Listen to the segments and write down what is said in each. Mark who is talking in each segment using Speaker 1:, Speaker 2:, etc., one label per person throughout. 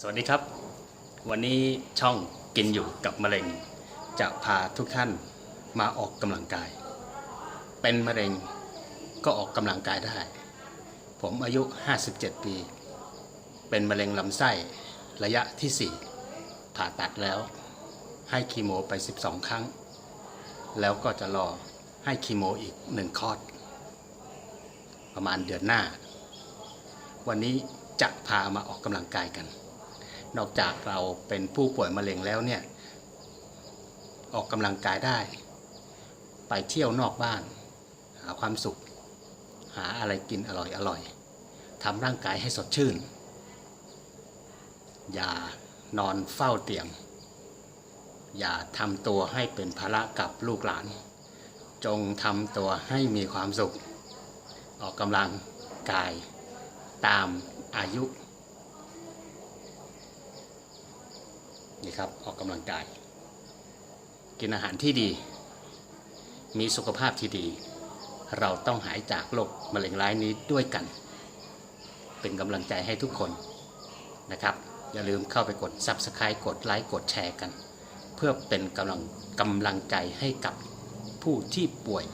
Speaker 1: สวัสดีครับ วันนี้ช่องกินอยู่กับมะเร็ง จะพาทุกท่านมาออกกำลังกาย เป็นมะเร็งก็ออกกำลังกายได้ ผมอายุ 57 ปี เป็นมะเร็งลำไส้ระยะที่ 4 ผ่าตัดแล้ว ให้คีโมไป 12 ครั้ง แล้วก็จะรอให้คีโมอีก 1 คอร์สประมาณเดือนหน้า วันนี้จะพามาออกกำลังกายกัน นอกจากเราเป็นผู้ป่วยมะเร็งแล้วเนี่ย ออกกำลังกายได้ ไปเที่ยวนอกบ้าน หาความสุข หาอะไรกินอร่อยอร่อยทำร่างกายให้สดชื่น อย่านอนเฝ้าเตียง อย่าทำตัวให้เป็นภาระกับลูกหลาน จงทำตัวให้มีความสุข ออกกำลังกายตามอายุ นี่ครับออกกำลังกาย กินอาหารที่ดี มีสุขภาพที่ดี เราต้องหายจากโรคมะเร็งร้ายนี้ด้วยกัน เป็นกำลังใจให้ทุกคนนะครับ อย่าลืมเข้าไปกด Subscribe กดไลค์กดแชร์กัน เพื่อเป็นกำลังกำลังใจให้กับผู้ที่ป่วย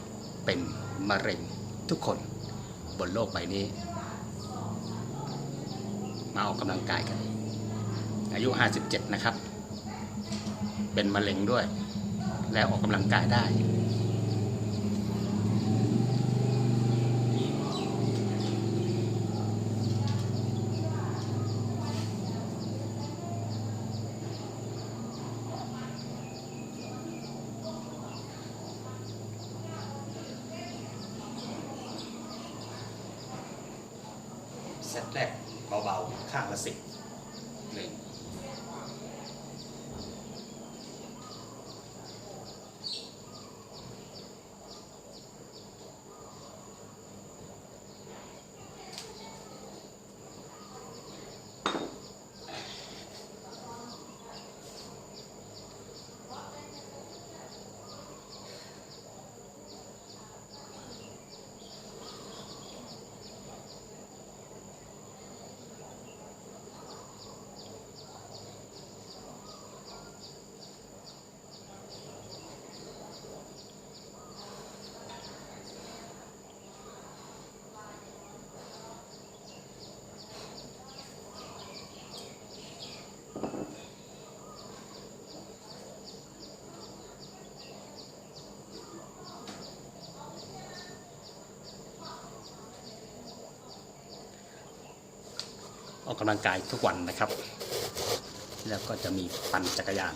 Speaker 1: เป็นมะเร็งทุกคนบนโลกใบนี้ มาออกกำลังกายกัน อายุ 57 นะครับ เป็นมะเร็งด้วย แล้วออกกำลังกายได้ เซตแรกเบาๆ ข้างละสิบหนึ่ง ออกกำลังกายทุกวันนะครับ แล้วก็จะมีปั่นจักรยาน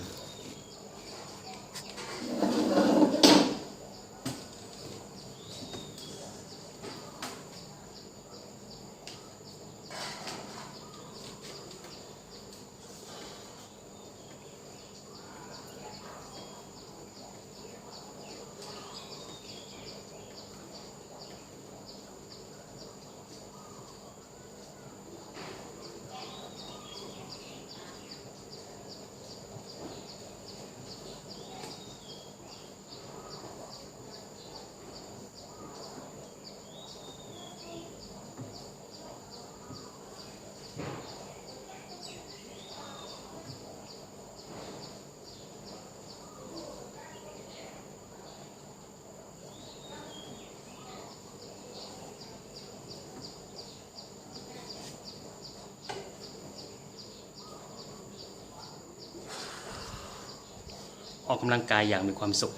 Speaker 1: ออกกำลังกายอย่างมีความสุข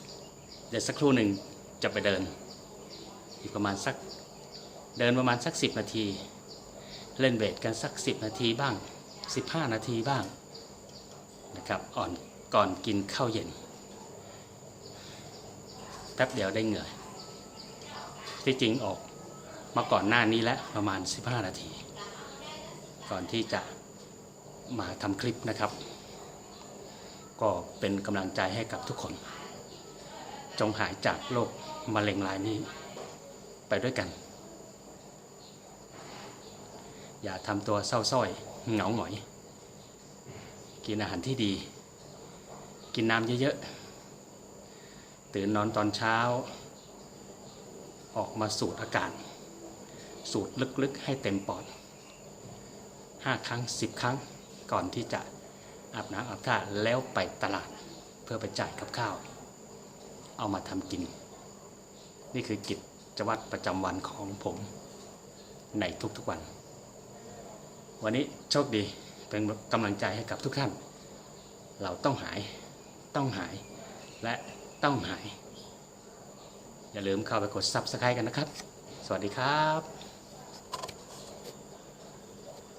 Speaker 1: เดี๋ยวสักครู่หนึ่งจะไปเดิน อีกประมาณสักเดินประมาณสักสิบนาที เล่นเวทกันสักสิบนาทีบ้างสิบห้านาทีบ้างนะครับอ่อนก่อนกินข้าวเย็นแป๊บเดียวได้เหงื่อที่จริงออกมาก่อนหน้านี้แล้วประมาณ 15 นาที ก่อนที่จะมาทำคลิปนะครับ ก็เป็นกำลังใจให้กับทุกคน จงหายจากโรคมะเร็งรายนี้ไปด้วยกัน อย่าทำตัวเศร้าส้อยเหงาหงอย กินอาหารที่ดี กินน้ำเยอะๆ ตื่นนอนตอนเช้า ออกมาสูดอากาศ สูดลึกๆให้เต็มปอด5ครั้ง10ครั้งก่อนที่จะ อาบน้ำอาบท่าแล้วไปตลาดเพื่อไปจ่ายกับข้าว เอามาทำกิน นี่คือกิจวัตรประจำวันของผมในทุกๆวัน วันนี้โชคดีเป็นกำลังใจให้กับทุกท่าน เราต้องหายต้องหายและต้องหาย อย่าลืมเข้าไปกด Subscribe กันนะครับ สวัสดีครับ